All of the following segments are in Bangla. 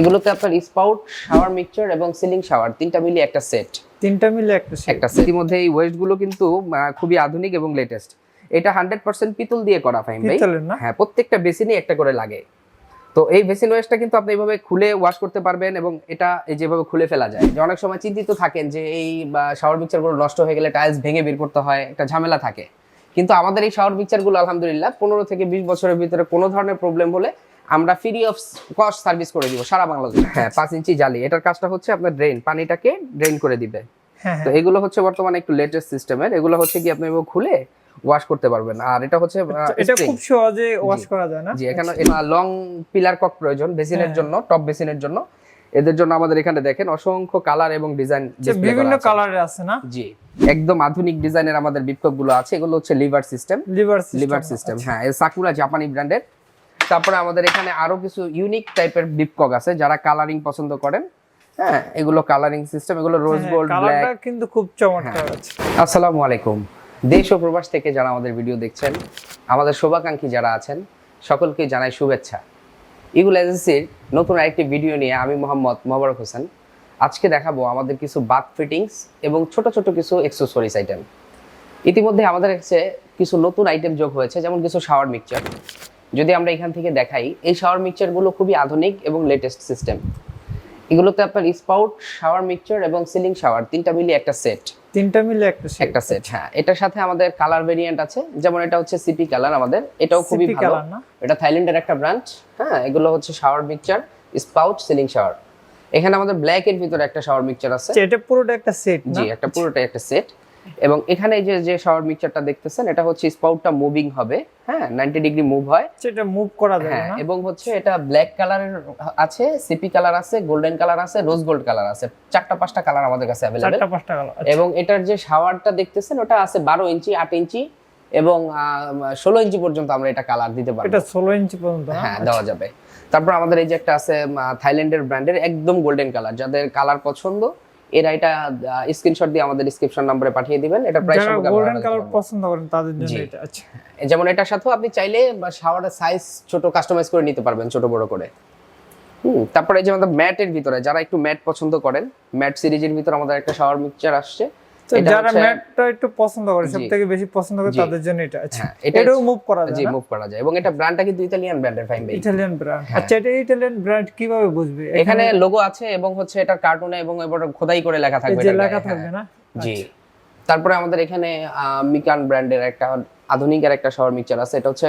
এগুলোতে আপনার স্পাউট শাওয়ার মিক্সচার এবং সিলিং শাওয়ার তিনটা মিলিয়ে একটা সেট। তিনটা মিলে একটা set। একটা সেট। মধ্যে এই ওয়েস্টগুলো কিন্তু খুবই আধুনিক এবং লেটেস্ট এটা হান্ড্রেড পার্সেন্ট পিতল দিয়ে করা ফাইম ভাই। হ্যাঁ প্রত্যেকটা বেসিনই একটা করে লাগে। তো এই বেসিন ওয়েস্টটা কিন্তু আপনি এইভাবে খুলে ওয়াশ করতে পারবেন এবং এটা এই যেভাবে খুলে ফেলা যায়। যে অনেক সময় চিন্তিত থাকেন যে এই শাওয়ার মিক্সচারগুলো নষ্ট হয়ে গেলে টাইলস ভেঙে বের করতে হয় একটা ঝামেলা থাকে। কিন্তু আমাদের এই শাওয়ার মিক্সচারগুলো আলহামদুলিল্লাহ পনেরো থেকে বিশ বছরের ভিতরে কোনো ধরনের প্রবলেম হলে আমরা ফ্রি অফ কস্ট সার্ভিস করে দিব সারা বাংলাদেশ। হ্যাঁ পাঁচ ইঞ্চি জালি। এটার কাজটা হচ্ছে আপনার ড্রেন পানিটাকে ড্রেন করে দিবে। হ্যাঁ তো হ্যাঁ এগুলো হচ্ছে বর্তমানে একটু লেটেস্ট সিস্টেমের এগুলো হচ্ছে কি আপনি খুলে ওয়াশ করতে পারবেন। আর এটা হচ্ছে আচ্ছা, এটা খুব সহজে ওয়াশ করা যায় না? জি এখানে লং পিলার কক প্রয়োজন বেসিনের হ্যাঁ। জন্য টপ বেসিনের জন্য। এদের জন্য আমাদের এখানে দেখেন অসংখ্য কালার এবং ডিজাইন আচ্ছা, বিভিন্ন কালারের আছে না? জি একদম আধুনিক ডিজাইনের আমাদের বিপককগুলো আছে। এগুলো হচ্ছে lever system lever lever system হ্যাঁ সাকুরা জাপানি ব্র্যান্ডের তারপরে আমাদের এখানে আরও কিছু ইউনিক টাইপের বিপকক আছে যারা কালারিং পছন্দ করেন। হ্যাঁ এগুলো কালারিং সিস্টেম এগুলো রোজ গোল্ড ব্ল্যাক কিন্তু খুব চমৎকার হ্যাঁ। আছে। আসসালামু আলাইকুম। দেশ ও প্রবাস থেকে যারা আমাদের ভিডিও দেখছেন আমাদের শুভাকাঙ্ক্ষী যারা আছেন সকলকে জানাই শুভেচ্ছা। ইগুল এজেন্সির নতুন আরেকটি ভিডিও নিয়ে আমি মোহাম্মদ মোবারক হোসেন। আজকে দেখাবো আমাদের কিছু বাথ ফিটিংস এবং ছোট ছোট কিছু এক্সেসরিজ আইটেম ইতিমধ্যে আমাদের কাছে কিছু নতুন আইটেম যোগ হয়েছে যেমন কিছু শাওয়ার মিক্সচার যদি আমরা এখান থেকে দেখাই এই শাওয়ার মিক্সচারগুলো খুবই আধুনিক এবং লেটেস্ট সিস্টেম এগুলোতে আপনার স্পাউট শাওয়ার মিক্সচার এবং সিলিং শাওয়ার তিনটা মিলিয়ে একটা সেট তিনটা মিলে একটা set। একটা সেট হ্যাঁ। এটার সাথে আমাদের কালার ভেরিয়েন্ট আছে। যেমন এটা হচ্ছে সিপি কালার আমাদের। এটাও খুবই ভালো। এটা থাইল্যান্ডের একটা ব্র্যান্ড হ্যাঁ। এগুলো হচ্ছে shower mixture spout ceiling shower এখানে আমাদের ব্ল্যাক এর ভিতরে একটা শাওয়ার মিক্সচার আছে। আচ্ছা, এটা পুরোটা একটা সেট জি একটা পুরোটা একটা সেট এবং এখানে এই যে যে শাওয়ার মিক্সচারটা দেখতেছেন এটা হচ্ছে স্পাউটটা মুভিং হবে। হ্যাঁ 90 ডিগ্রি মুভ হয়। সেটা মুভ করা যাবে হ্যাঁ না। এবং হচ্ছে এটা ব্ল্যাক কালারের আছে সিপি কালার আছে গোল্ডেন কালার আছে রোজ গোল্ড কালার আছে। চারটা পাঁচটা কালার আমাদের কাছে অ্যাভেলেবেল চারটা পাঁচটা কালার এবং এটার যে শাওয়ারটা দেখতেছেন ওটা আছে বারো ইঞ্চি আট ইঞ্চি এবং ষোলো ইঞ্চি পর্যন্ত আমরা এটা কালার দিতে পারব। এটা ষোলো ইঞ্চি পর্যন্ত হ্যাঁ দেওয়া যাবে। তারপর আমাদের এই যে একটা আছে থাইল্যান্ডের ব্র্যান্ডের একদম গোল্ডেন কালার যাদের কালার পছন্দ এরা এটা স্ক্রিনশট দিয়ে আমাদের ডিসক্রিপশন নম্বরে পাঠিয়ে দিবেন। এটা প্রাইস সম্পর্কে গোল্ডেন কালার পছন্দ করেন তাদের জন্য এটা আচ্ছা যেমন এটার সাথেও আপনি চাইলে শাওয়ারের সাইজ ছোট কাস্টমাইজ করে নিতে পারবেন ছোট বড় করে। তারপরে যে আমাদের ম্যাটের ভিতরে যারা একটু ম্যাট পছন্দ করেন ম্যাট সিরিজের ভিতরে আমাদের একটা শাওয়ার মিক্সচার আসছে। যারা ম্যাটটা একটু পছন্দ করে জি। সব থেকে বেশি পছন্দ করে তাদের জন্য এটা। আচ্ছা হ্যাঁ এটাও মুভ করা যায় না? মুভ করা যায়। এবং এটা ব্র্যান্ডটা কিন্তু ইতালিয়ান ব্র্যান্ডের ফাইন ভাই ইটালিয়ান ব্র্যান্ড হ্যাঁ। আচ্ছা এটা ইটালিয়ান ব্র্যান্ড কীভাবে বুঝবে? এখানে লোগো আছে এবং হচ্ছে এটা কার্টুনে এবং এবার খোদাই করে লেখা থাকবে যে এটার লেখা থাকবে হ্যাঁ। না জি তারপরে আমাদের এখানে মিকান ব্র্যান্ডের একটা আধুনিকের একটা শাওয়ার মিক্সচার আছে। এটা হচ্ছে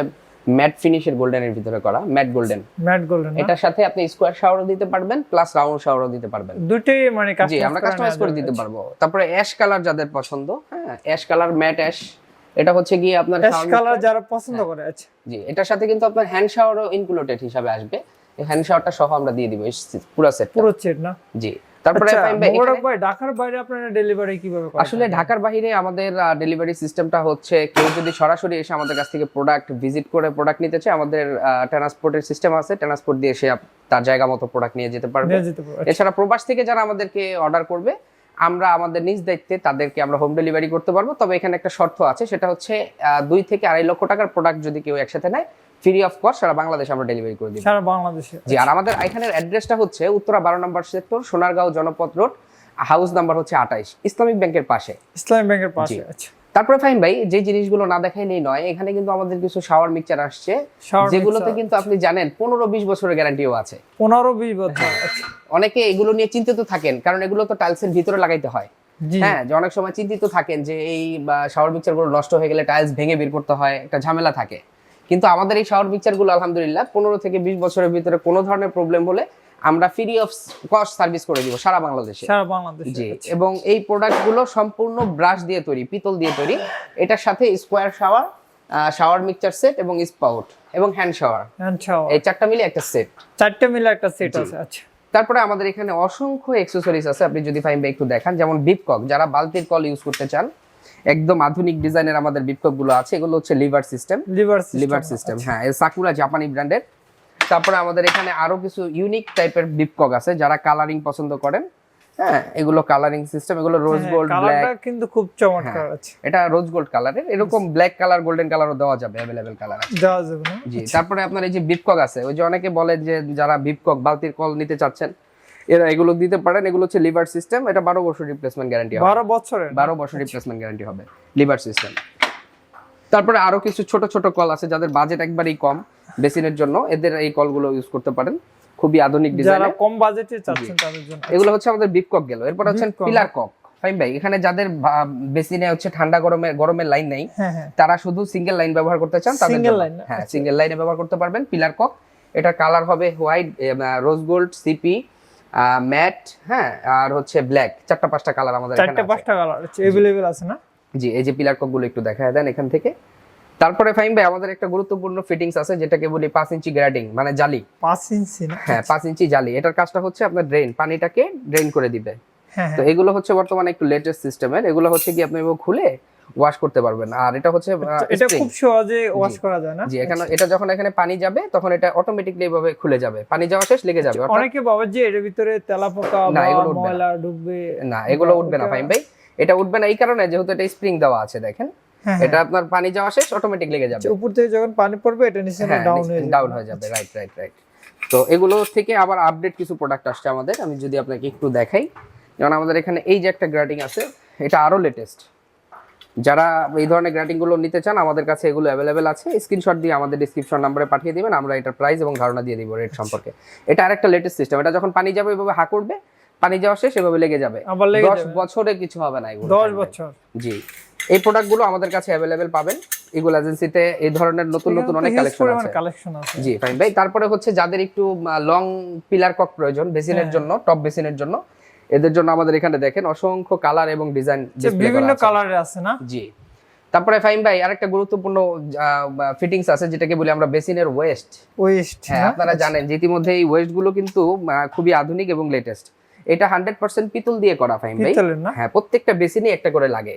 ম্যাট ফিনিশের গোল্ডেনের ভিতরে করা ম্যাট গোল্ডেন। ম্যাট গোল্ডেন এটার সাথে আপনি স্কোয়ার শাওয়ারও দিতে পারবেন প্লাস রাউন্ড শাওয়ারও দিতে পারবেন। দুটোই মানে জি আমরা কাস্টমাইজ করে দিতে পারব। তারপরে অ্যাশ কালার যাদের পছন্দ হ্যাঁ অ্যাশ কালার ম্যাট অ্যাশ এটা হচ্ছে গিয়ে আপনার অ্যাশ কালার যারা পছন্দ করে আচ্ছা। জি এটার সাথে কিন্তু আপনার হ্যান্ড শাওয়ারও ইনক্লুডেড হিসাবে আসবে। এই হ্যান্ড শাওয়ারটা সহ আমরা দিয়ে দিব পুরো সেট পুরো সেট না? জি। তারপরে আচ্ছা ভাই, ঢাকার বাইরে আপনারা ডেলিভারি কীভাবে করেন আসলে ঢাকার বাইরে আমাদের ডেলিভারি সিস্টেমটা হচ্ছে কেউ যদি সরাসরি এসে আমাদের কাছ থেকে প্রোডাক্ট ভিজিট করে প্রোডাক্ট নিতে চায় আমাদের ট্রান্সপোর্টের সিস্টেম আছে ট্রান্সপোর্ট দিয়ে সে তার জায়গা মতো প্রোডাক্ট নিয়ে যেতে পারবে। পারবে এছাড়া প্রবাস থেকে যারা আমাদেরকে অর্ডার করবে আমরা আমাদের নিজ দায়িত্বে তাদেরকে আমরা হোম ডেলিভারি করতে পারব। তবে এখানে একটা শর্ত আছে সেটা হচ্ছে দুই থেকে আড়াই লক্ষ টাকার প্রোডাক্ট যদি কেউ একসাথে নেয় ফ্রি অফ কস্ট সারা বাংলাদেশে আমরা ডেলিভারি করে দিব। সারা বাংলাদেশে। জি আর আমাদের এখানের অ্যাড্রেসটা হচ্ছে উত্তরা বারো নম্বর sector Sonargaon Janapath road house number হচ্ছে আঠাইশ ইসলামিক ব্যাংকের পাশে। ইসলামী ব্যাংকের পাশে আচ্ছা। তারপরে ফাইন ভাই যে জিনিসগুলো না দেখাইলেই নয় এখানে কিন্তু আমাদের কিছু শাওয়ার মিক্সচার আসছে। যেগুলোতে কিন্তু আপনি জানেন পনেরো বিশ বছরের গ্যারান্টিও আছে। পনেরো বিশ বছর। আচ্ছা। অনেকে এগুলো নিয়ে চিন্তিত থাকেন কারণ এগুলো তো টাইলসের ভিতরে লাগাইতে হয়। হ্যাঁ যে অনেক সময় চিন্তিত থাকেন যে এই শাওয়ার মিক্সচারগুলো নষ্ট হয়ে গেলে টাইলস ভেঙে বের করতে হয় একটা ঝামেলা থাকে। কিন্তু আমাদের এই শাওয়ার মিক্সচারগুলো আলহামদুলিল্লাহ পনেরো থেকে বিশ বছরের ভিতরে কোনো ধরনের প্রবলেম হলে আমরা ফ্রি অফ কস্ট সার্ভিস করে দিব সারা বাংলাদেশে। সারা বাংলাদেশে জি এবং এই প্রোডাক্টগুলো সম্পূর্ণ ব্রাশ দিয়ে তৈরি পিতল দিয়ে তৈরি। এটার সাথে square shower shower mixture set এবং স্পাউট এবং হ্যান্ড শাওয়ার হ্যান্ড শাওয়ার এই চারটা মিলে একটা সেট চারটা মিলে একটা সেট আছে আচ্ছা। তারপরে আমাদের এখানে অসংখ্য এক্সেসরিজ আছে আপনি যদি ফাইন একটু দেখান যেমন বিপকক যারা বালতির কল ইউজ করতে চান একদম আধুনিক ডিজাইনের আমাদের বিপককগুলো আছে। এগুলো হচ্ছে lever system lever lever system হ্যাঁ এই সাকুরা জাপানি ব্র্যান্ডের তারপরে আমাদের এখানে আরও কিছু ইউনিক টাইপের বিপকক আছে যারা কালারিং পছন্দ করেন। হ্যাঁ এগুলো কালারিং সিস্টেম এগুলো রোজ গোল্ড ব্ল্যাক হ্যাঁ, কিন্তু খুব চমৎকার আছে। এটা রোজ গোল্ড কালারের এরকম ব্ল্যাক কালার গোল্ডেন কালারও দেওয়া যাবে অ্যাভেলেবেল কালার আছে। দেওয়া যাবে জি তারপরে আপনার এই যে বিপকক আছে ওই যে অনেকে বলে যে যারা বিপকক বালতির কল নিতে চাচ্ছেন এরা এগুলো দিতে পারেন এগুলো হচ্ছে লিভার সিস্টেম এটা বারো বছর রিপ্লেসমেন্ট গ্যারান্টি হবে। বারো বছরের? বারো বছর রিপ্লেসমেন্ট গ্যারান্টি হবে লিভার সিস্টেম। তারপরে আরও কিছু ছোট ছোট কল আছে যাদের বাজেট একবারই কম বেসিনের জন্য এদের এই কলগুলো ইউজ করতে পারেন। খুবই আধুনিক যারা কম বাজেটে চাচ্ছেন তাদের জন্য। এগুলো হচ্ছে আমাদের বিপ কক গেল। এরপর হচ্ছে পিলার কক ফাইন ভাই এখানে যাদের বেসিনে হচ্ছে ঠান্ডা গরমের গরমের লাইন নেই হ্যাঁ হ্যাঁ। তারা শুধু সিঙ্গেল লাইন ব্যবহার করতে চান তাদের Single জন্য। line না? হ্যাঁ আচ্ছা। সিঙ্গেল লাইনে ব্যবহার করতে পারবেন পিলার কক এটার কালার হবে white rose gold CP matte হ্যাঁ আর হচ্ছে ব্ল্যাক চারটা পাঁচটা কালার আমাদের এখানে চারটে পাঁচটা কালার এভেলেবেল আছে না? জি এই যে পিলার ককগুলো একটু দেখায় দেন এখান থেকে। তারপরে ফাইন ভাই আমাদের একটা গুরুত্বপূর্ণ ফিটিংস আছে যেটাকে বলি পাঁচ ইঞ্চি গ্রেডিং মানে জালি। পাঁচ ইঞ্চি না? হ্যাঁ পাঁচ ইঞ্চি জালি। এটার কাজটা হচ্ছে আপনার ড্রেন পানিটাকে ড্রেন করে দিবে। হ্যাঁ তো হ্যাঁ এগুলো হচ্ছে বর্তমানে একটু লেটেস্ট সিস্টেমের এগুলো হচ্ছে কি আপনি খুলে ওয়াশ করতে পারবেন। আর এটা হচ্ছে এটা খুব সহজে ওয়াশ করা যায় না? জি এখানে এটা যখন এখানে পানি যাবে তখন এটা অটোমেটিকলি এভাবে খুলে যাবে। পানি যাওয়া শেষ লেগে যাবে। অনেকে ভাবে যে এর ভিতরে তেলাপোকা বা। ময়লা ঢুকবে না এগুলো উঠবে না ফাইন ভাই। এটা উঠবে না এই কারণে যেহেতু এটা স্প্রিং দেওয়া আছে দেখেন। হ্যাঁ এটা আপনার পানি যাওয়া শেষ অটোমেটিক লেগে যাবে। হ্যাঁ। উপর থেকে যখন পানি পড়বে এটা নিচে হ্যাঁ ডাউন হয়ে যাবে। ডাউন হয়ে যাবে রাইট রাইট রাইট তো এগুলো থেকে আবার আপডেট কিছু প্রোডাক্ট আসছে আমাদের। আমি যদি আপনাকে একটু দেখাই। যেমন আমাদের এখানে এই যে একটা গ্রাটিং আছে এটা আরও লেটেস্ট যারা এই ধরনের গ্রাটিংগুলো নিতে চান আমাদের কাছে এগুলো অ্যাভেলেবেল আছে। স্ক্রিনশট দিয়ে আমাদের ডিসক্রিপশন নম্বরে পাঠিয়ে দিবেন আমরা এটার প্রাইস এবং ধারণা দিয়ে দিব রেট সম্পর্কে। এটা আরেকটা লেটেস্ট সিস্টেম এটা যখন পানি যাবে এভাবে হা করবে পানি যাওয়া শেষ এভাবে লেগে যাবে। দশ বছরে কিছু হবে না এগুলো। দশ বছর। জি। এই প্রোডাক্টগুলো আমাদের কাছে অ্যাভেলেবেল পাবেন। এগুলো এজেন্সিতে এই ধরনের নতুন নতুন অনেক কালেকশন আছে। কালেকশন আছে। জি ফাইন ভাই তারপরে হচ্ছে যাদের একটু লং পিলার কক প্রয়োজন বেসিনের হ্যাঁ। জন্য টপ বেসিনের জন্য এদের জন্য আমাদের এখানে দেখেন অসংখ্য কালার এবং ডিজাইন বিভিন্ন কালারে আছে না? জি। তারপরে ফাইন ভাই আরেকটা গুরুত্বপূর্ণ ফিটিংস আছে যেটাকে বলি আমরা বেসিনের ওয়েস্ট ওয়েস্ট হ্যাঁ আপনারা জানেন যে ইতিমধ্যে এই ওয়েস্টগুলো কিন্তু খুবই আধুনিক এবং লেটেস্ট এটা হান্ড্রেড পার্সেন্ট পিতল দিয়ে করা ফাইন ভাই। হ্যাঁ প্রত্যেকটা বেসিনই একটা করে লাগে।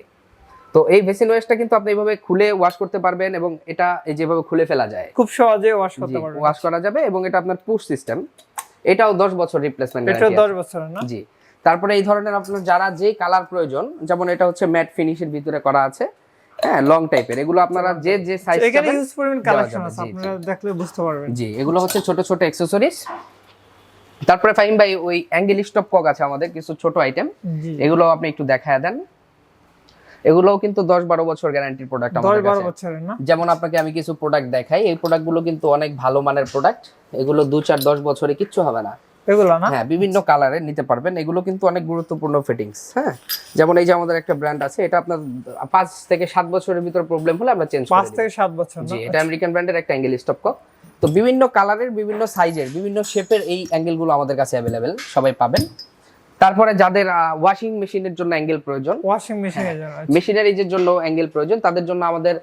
তো এই বেসিন ওয়েস্টটা কিন্তু আপনি এইভাবে খুলে ওয়াশ করতে পারবেন এবং এটা এই যেভাবে খুলে ফেলা যায়। খুব সহজে ওয়াশ করতে পারবে ওয়াশ করা যাবে এবং এটা আপনার পুশ সিস্টেম এটাও দশ বছর রিপ্লেসমেন্ট এটা দশ বছর না? জি। তারপরে এই ধরনের আপনার যারা যে কালার প্রয়োজন যেমন এটা হচ্ছে ম্যাট ফিনিশের ভিতরে করা আছে হ্যাঁ লং টাইপের এগুলো আপনারা যে যে সাইজ এখানে ইউজ দেওয়া কালেকশন আছে আপনারা দেখলে বুঝতে পারবেন। জি এগুলো হচ্ছে ছোট ছোট অ্যাক্সেসরিজ তারপরে ভাই ওই অ্যাঙ্গেল স্টপ কক আছে আমাদের কিছু ছোট আইটেম এগুলো আপনি একটু দেখায় দেন। এগুলোও কিন্তু দশ বারো বছর গ্যারান্টির প্রোডাক্ট আমাদের কাছে। যেমন আপনাকে আমি কিছু প্রোডাক্ট দেখাই এই প্রোডাক্টগুলো কিন্তু অনেক ভালো মানের প্রোডাক্ট এগুলো দু চার দশ বছরে কিচ্ছু হবে না। এগুলো না? হ্যাঁ বিভিন্ন কালারে নিতে পারবেন। এগুলো কিন্তু অনেক গুরুত্বপূর্ণ ফিটিংস হ্যাঁ? যেমন এই যে আমাদের একটা ব্র্যান্ড আছে এটা আপনার পাঁচ থেকে সাত বছরের ভিতর প্রবলেম হলে আমরা চেঞ্জ পাঁচ থেকে সাত বছর জি এটা আমেরিকান ব্র্যান্ডের একটা অ্যাঙ্গেল স্টপ কক তো বিভিন্ন কালারের বিভিন্ন সাইজের বিভিন্ন শেপের এই অ্যাঙ্গেলগুলো আমাদের কাছে অ্যাভেলেবেল সবাই পাবেন। তারপরে যাদের ওয়াশিং মেশিনের জন্য অ্যাঙ্গেল প্রয়োজন ওয়াশিং মেশিনের জন্য আচ্ছা। মেশিনারিজের জন্য অ্যাঙ্গেল প্রয়োজন তাদের জন্য আমাদের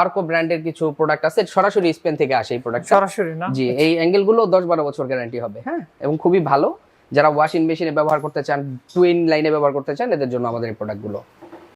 আর্কো ব্র্যান্ডের কিছু প্রোডাক্ট আছে সরাসরি স্পেন থেকে আসে এই প্রোডাক্ট সরাসরি না? জি এই অ্যাঙ্গেলগুলো দশ বারো বছর গ্যারান্টি হবে। হ্যাঁ। এবং খুবই ভালো। যারা ওয়াশিং মেশিনে ব্যবহার করতে চান টুইন লাইনে ব্যবহার করতে চান এদের জন্য আমাদের এই প্রোডাক্টগুলো